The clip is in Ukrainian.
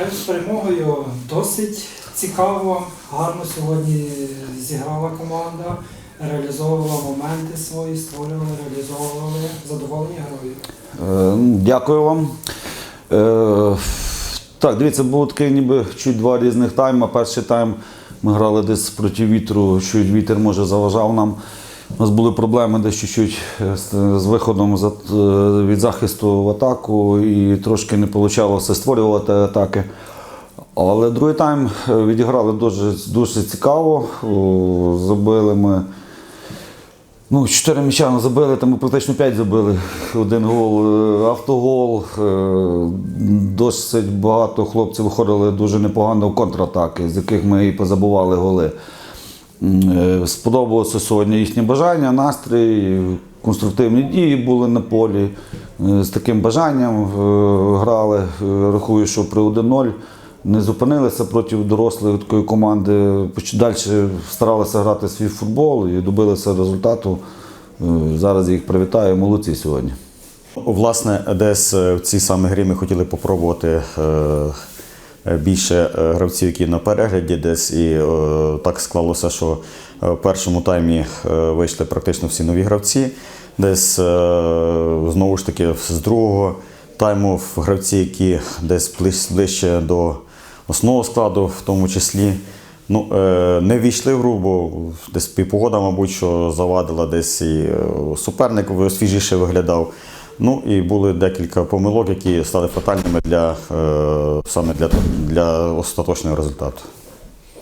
Вітаю з перемогою. Досить цікаво, гарно сьогодні зіграла команда, реалізовувала моменти свої, створювали, реалізовували задоволені грою. Е, ну, Дякую вам. Е, Так, дивіться, було таке ніби чуть два різних тайма. Перший тайм ми грали десь проти вітру, чуть вітер може заважав нам. У нас були проблеми десь чуть-чуть е, з виходом е, від захисту в атаку і трошки не вийшло створювати атаки. Але другий тайм е, відіграли дуже, дуже цікаво. Забили ми. Ну, чотири м'яча ми забили, там ми практично п'ять забили. Один гол, автогол. Досить багато хлопців виходили дуже непогано в контратаки, з яких ми і позабували голи. Е, Сподобалося сьогодні їхнє бажання, настрій, конструктивні дії були на полі. Е, З таким бажанням е, грали. Рахую, що при 1-0 не зупинилися проти дорослої такої команди. Далі старалися грати свій футбол і добилися результату. Зараз їх привітаю, молодці сьогодні. Власне, десь в цій самій грі ми хотіли попробувати більше е, гравців, які на перегляді, десь і е, так склалося, що е, в першому таймі е, вийшли практично всі нові гравці. Десь е, знову ж таки з другого тайму гравці, які десь ближче до основного складу, в тому числі. Ну, е, не війшли в гру, бо десь погода, мабуть, що завадила, десь і е, суперник свіжіше виглядав. Ну і були декілька помилок, які стали фатальними для, е, саме для, для остаточного результату.